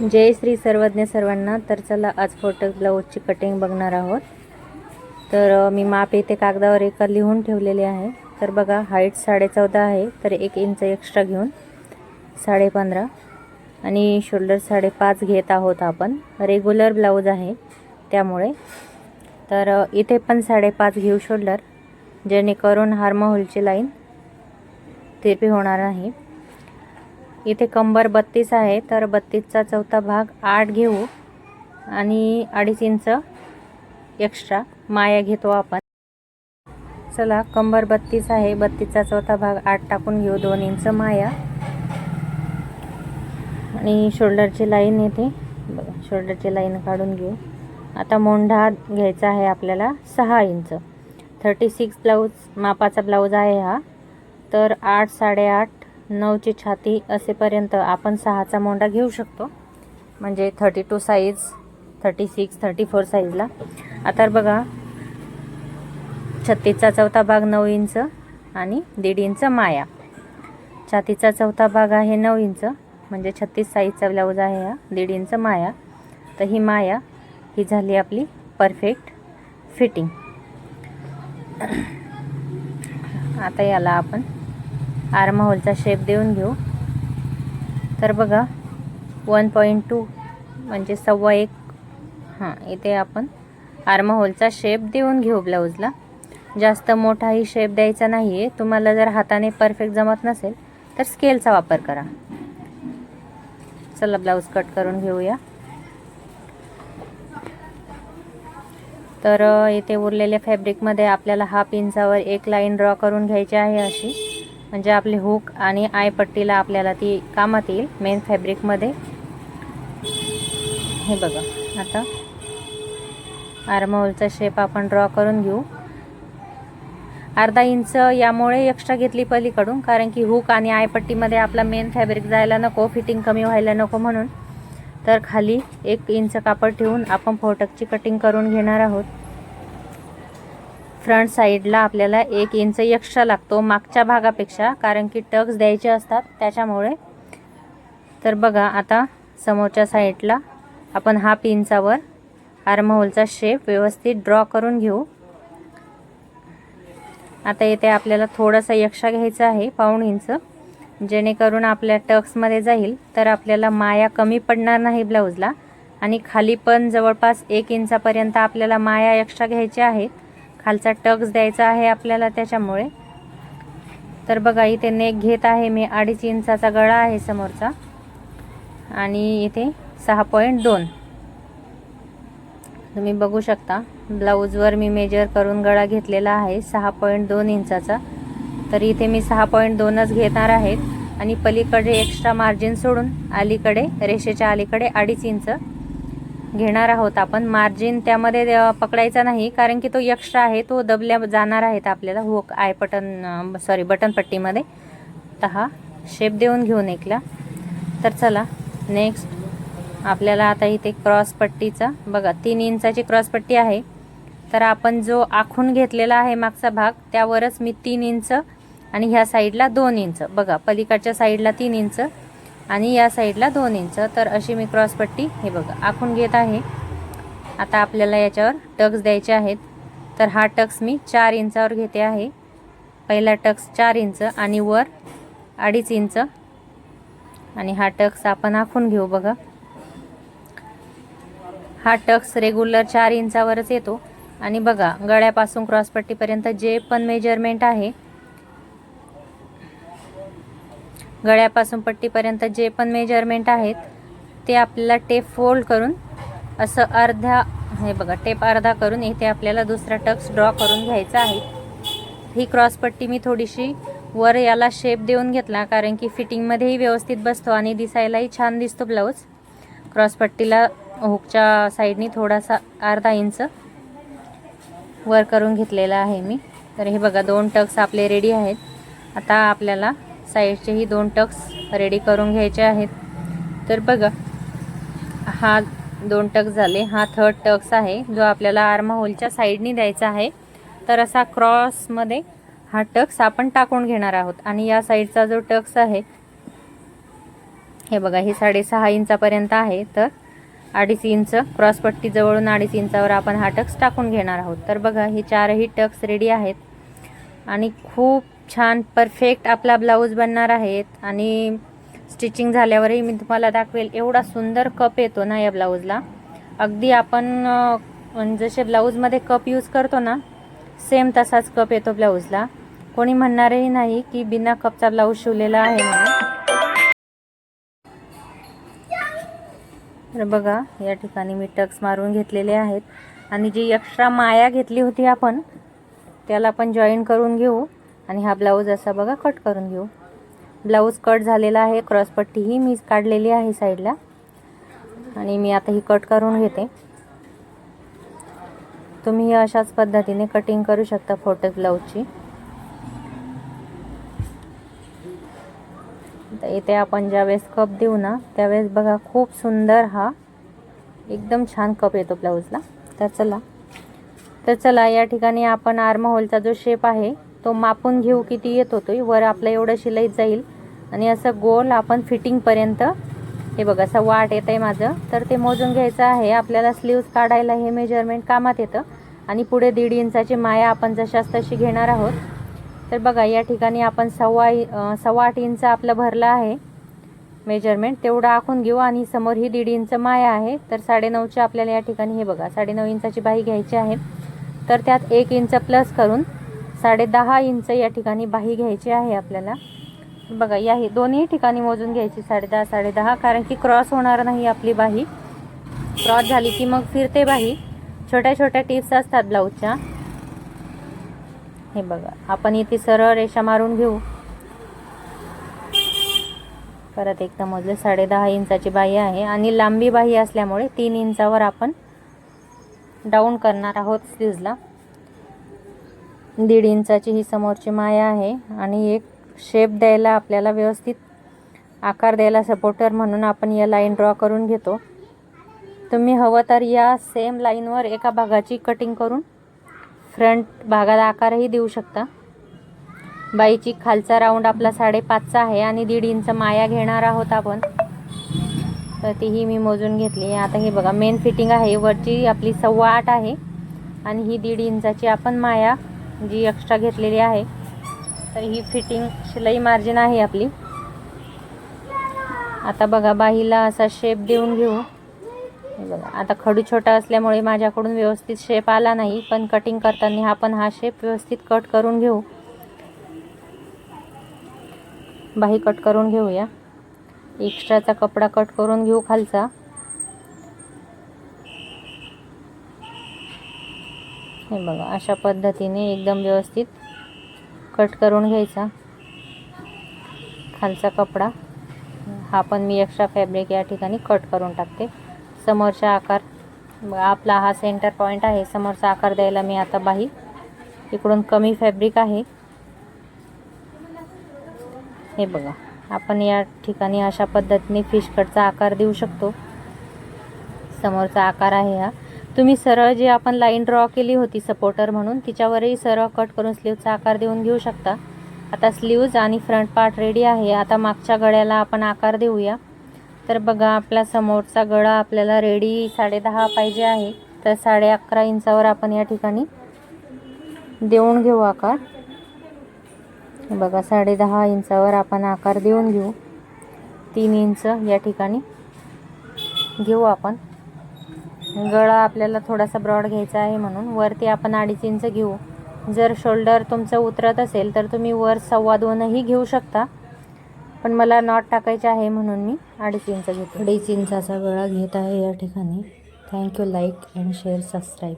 जय श्री सर्वज्ञ सर्वांना. तर चला आज फोटो ब्लाऊजची कटिंग बघणार आहोत. तर मी माप येथे कागदावर एका लिहून ठेवलेले आहे. तर बघा हाईट साडेचौदा आहे. तर एक इंच एक्स्ट्रा घेऊन साडेपंधरा. आणि शोल्डर साडेपाच घेत आहोत आपण. रेग्युलर ब्लाऊज आहे त्यामुळे. तर इथे पण साडेपाच घेऊ शोल्डर जेणेकरून हार्महोलची लाईन तिरपी होणार नाही. इथे कंबर बत्तीस आहे तर बत्तीसचा चौथा भाग आठ घेऊ आणि अडीच इंच एक्स्ट्रा माया घेतो आपण. चला कंबर बत्तीस आहे बत्तीसचा चौथा भाग आठ टाकून घेऊ दोन इंच माया. आणि शोल्डरची लाईन येते. बघा शोल्डरची लाईन काढून घेऊ. आता मोंढा घ्यायचा आहे आपल्याला सहा इंच. थर्टी सिक्स ब्लाऊज मापाचा ब्लाऊज आहे हा. तर आठ साडेआठ नऊची छाती असेपर्यंत आपण सहाचा मोंडा घेऊ शकतो. म्हणजे thirty two size thirty six thirty four साईजला आता बघा छत्तीसचा चौथा भाग नऊ इंच आणि दीड इंच माया. छातीचा चौथा भाग आहे नऊ इंच म्हणजे छत्तीस साईजचा ब्लाऊज आहे हा दीड इंच माया. तर ही माया ही झाली आपली परफेक्ट फिटिंग आता याला आपण आर्महोलचा शेप देऊन घेऊ. तर बघा वन पॉईंट टू म्हणजे सव्वा एक. हां इथे आपण आर्महोलचा शेप देऊन घेऊ ब्लाऊजला जास्त मोठाही शेप द्यायचा नाही आहे तुम्हाला जर हाताने परफेक्ट जमत नसेल तर स्केलचा वापर करा. चला ब्लाऊज कट करून घेऊया. तर येथे इथे उरलेल्या फॅब्रिकमध्ये आपल्याला हाफ इंचावर एक लाईन ड्रॉ करून घ्यायची आहे अशी. म्हणजे आपले हुक आणि आय पट्टीला आपल्याला ती कामात येईल मेन फॅब्रिकमध्ये हे बघा आता आर्महोलचा शेप आपण ड्रॉ करून घेऊ. अर्धा इंच यामुळे एक्स्ट्रा घेतली पलीकडून कारण की हुक आणि आयपट्टीमध्ये आपला मेन फॅब्रिक जायला नको फिटिंग कमी व्हायला नको म्हणून. तर खाली एक इंच कापड ठेवून आपण फोटकची कटिंग करून घेणार आहोत. फ्रंट साईडला आपल्याला एक इंच एक्स्ट्रा लागतो मागच्या भागापेक्षा कारण की टक्स द्यायचे असतात त्याच्यामुळे. तर बघा आता समोरच्या साईडला आपण हाफ इंचावर आर्महोलचा शेप व्यवस्थित ड्रॉ करून घेऊ. आता येथे आपल्याला थोडंसं यक्षा घ्यायचं आहे पाऊण इंच जेणेकरून आपल्या टक्समध्ये जाईल तर आपल्याला माया कमी पडणार नाही ब्लाऊजला आणि खाली पण जवळपास एक इंचापर्यंत आपल्याला माया यक्षा घ्यायच्या आहेत. खालचा टक्स द्यायचा आहे आपल्याला त्याच्यामुळे. तर बघा इथे नेक घेत आहे मी अडीच इंचाचा गळा आहे समोरचा. आणि इथे सहा पॉईंट दोन. तुम्ही बघू शकता ब्लाऊजवर मी मेजर करून गळा घेतलेला आहे सहा पॉईंट दोन इंचाचा. तर इथे मी सहा पॉईंट दोनच घेणार आहेत आणि पलीकडे एक्स्ट्रा मार्जिन सोडून अलीकडे रेषेच्या अलीकडे अडीच इंच घेणार आहोत आपण. मार्जिन त्यामध्ये पकडायचा नाही. कारण की तो एक्स्ट्रा आहे तो दबल्या जाणार आहेत आपल्याला. Hook eye button sorry button पट्टीमध्ये. तर हा शेप देऊन घेऊन एकला. तर चला नेक्स्ट आपल्याला आता इथे क्रॉस पट्टीचा बघा तीन इंचाची क्रॉस पट्टी आहे. तर आपण जो आखून घेतलेला आहे मागचा भाग त्यावरच मी तीन इंच आणि ह्या साईडला दोन इंच. बघा पलीकडच्या साईडला तीन इंच. आणि या साईडला दोन इंच. तर अशी मी क्रॉसपट्टी हे बघा आखून घेत आहे. आता आपल्याला याच्यावर टक्स द्यायचे आहेत. तर हा टक्स मी चार इंचावर घेते आहे. पहिला टक्स चार इंच आणि वर अडीच इंच. आणि हा टक्स आपण आखून घेऊ बघा. हा टक्स रेग्युलर चार इंचावरच येतो. आणि बघा गळ्यापासून क्रॉसपट्टीपर्यंत जे पण मेजरमेंट आहे गळ्यापासून पट्टीपर्यंत जे पण मेजरमेंट आहेत ते आपल्याला टेप फोल्ड करून असं अर्ध्या हे बघा टेप अर्धा करून इथे आपल्याला दुसरा टक्स ड्रॉ करून घ्यायचा आहे. ही क्रॉसपट्टी मी थोडीशी वर याला शेप देऊन घेतला कारण की फिटिंगमध्येही व्यवस्थित बसतो आणि दिसायलाही छान दिसतो ब्लाऊज क्रॉसपट्टीला हुकच्या साईडनी थोडासा अर्धा इंच वर करून घेतलेला आहे मी. तर हे बघा दोन टक्स आपले रेडी आहेत. आता आपल्याला साईडचेही दोन टक्स रेडी करून घ्यायचे आहेत. तर बघा हा दोन टक्स झाले. हा थर्ड टक्स आहे जो आपल्याला आर्म होलच्या साईडनी द्यायचा आहे. तर असा क्रॉसमध्ये हा टक्स आपण टाकून घेणार आहोत. आणि या साईडचा जो टक्स आहे हे बघा हे साडेसहा इंचापर्यंत आहे. तर अडीच इंच क्रॉसपट्टी जवळून अडीच इंचावर आपण हा टक्स टाकून घेणार आहोत. तर बघा हे चारही टक्स रेडी आहेत. आणि खूप छान परफेक्ट आपला ब्लाऊज बनणार आहेत. आणि स्टिचिंग झाल्यावरही मी तुम्हाला दाखवेल एवढा सुंदर कप येतो ना या ब्लाऊजला अगदी आपण जसे ब्लाऊजमध्ये कप यूज करतो ना सेम तसाच कप येतो ब्लाऊजला कोणी म्हणणारही नाही की बिना कपचा ब्लाऊज शिवलेला आहे म्हणून. तर बघा या ठिकाणी मी टक्स मारून घेतलेले आहेत. आणि जी एक्स्ट्रा माया घेतली होती आपण त्याला आपण जॉईन करून घेऊ. आणि हा ब्लाऊज असा बघा कट करून घेऊ. ब्लाऊज कट झालेला आहे क्रॉसपट्टीही मी काढलेली आहे साईडला आणि मी आता ही कट करून घेते. तुम्ही अशाच पद्धतीने कटिंग करू शकता फोटो ब्लाऊजची. तर इथे आपण ज्यावेळेस कप देऊ ना त्यावेळेस बघा खूप सुंदर हा एकदम छान कप येतो ब्लाऊजला. तर चला. तर चला या ठिकाणी आपण आर्म होलचा जो शेप आहे तो मापून घेऊ किती येत होतो वर आपलं एवढं शिलाईत जाईल. आणि असं गोल आपण फिटिंगपर्यंत हे बघा असं वाट येत आहे माझं. तर ते मोजून घ्यायचं आहे. आपल्याला स्लीव्ज काढायला हे मेजरमेंट कामात येतं. आणि पुढे दीड इंचाची माया आपण जशाच तशी घेणार आहोत. तर बघा या ठिकाणी आपण सव्वा इ- सव्वा आठ इंच आपलं भरलं आहे मेजरमेंट तेवढं आखून घेऊ आणि समोर ही दीड इंच माया आहे. तर साडेनऊची आपल्याला या ठिकाणी हे बघा साडेनऊ इंचाची बाही घ्यायची आहे. तर त्यात एक इंच प्लस करून साडे दहा इंच या ठिकाणी बाही घ्यायची आहे आपल्याला. बघा या दोन्ही ठिकाणी मोजून घ्यायची साडे दहा साडे दहा कारण की क्रॉस होणार नाही आपली बाही. क्रॉस झाली की मग फिरते बाही. छोट्या छोट्या टिप्स असतात ब्लाऊजच्या. हे बघा आपण इथे सरळ रेषा मारून घेऊ. परत एकदा मोजले साडे दहा इंचाची बाही आहे आणि लांबी बाही असल्यामुळे तीन इंचावर आपण डाऊन करणार आहोत स्लीजला दीड इंचाची ही समोरची माया आहे आणि एक शेप द्यायला आपल्याला व्यवस्थित आकार द्यायला सपोर्टर म्हणून आपण या लाईन ड्रॉ करून घेतो. तुम्ही हवं तर या सेम लाईनवर एका भागाची कटिंग करून फ्रंट भागाला आकारही देऊ शकता. बाईची खालचा राऊंड आपला साडेपाचचा आहे आणि दीड इंच माया घेणार आहोत आपण. तर तीही मी मोजून घेतली. आता हे बघा मेन फिटिंग आहे. वरची आपली सव्वा आठ आहे. आणि ही दीड इंचाची आपण माया जी एक्स्ट्रा घेतलेली आहे. तर ही फिटिंग शिलाई मार्जिन आहे आपली. आता बघा बाहीला असा शेप देऊन घेऊ. बघा आता खडू छोटा असल्यामुळे माझ्याकडून व्यवस्थित शेप आला नाही पण कटिंग करताना आपण हा शेप व्यवस्थित कट करून घेऊ. बाही कट करून घेऊया. एक्स्ट्राचा कपडा कट करून घेऊ खालचा. हे बघा. अशा पद्धतीने एकदम व्यवस्थित कट करून घ्यायचा. खालचा कपडा. हा पण मी एक्स्ट्रा फॅब्रिक या ठिकाणी कट करून टाकते. समोरचा आकार. ब- आपला हा सेंटर पॉईंट आहे. समोरचा आकार द्यायला मी आता बाही. इकडून कमी फॅब्रिक आहे. हे बघा. आपण या ठिकाणी अशा पद्धतीने फिश कटचा आकार देऊ शकतो. समोरचा आकार आहे हा. तुम्ही सरळ जे आपण लाईन ड्रॉ केली होती सपोर्टर म्हणून तिच्यावरही सरळ कट करून स्लीवचा आकार देऊन घेऊ शकता. आता स्लीव्ज आणि फ्रंट पार्ट रेडी आहे. आता मागच्या गळ्याला आपण आकार देऊया. तर बघा आपला समोरचा गळा आपल्याला रेडी साडेदहा पाहिजे आहे. तर साडे अकरा इंचावर आपण या ठिकाणी देऊन घेऊ आकार. बघा साडेदहा इंचावर आपण आकार देऊन घेऊ. तीन इंच या ठिकाणी घेऊ आपण. गळा आपल्याला थोडासा ब्रॉड घ्यायचा आहे म्हणून. वरती आपण अडीच इंच घेऊ. जर शोल्डर तुमचं उतरत असेल तर तुम्ही वर सव्वा दोनही घेऊ शकता. पण मला नॉट टाकायचे आहे म्हणून मी अडीच इंच घेतो अडीच इंचाचा गळा घेत आहे या ठिकाणी. Thank you like and share subscribe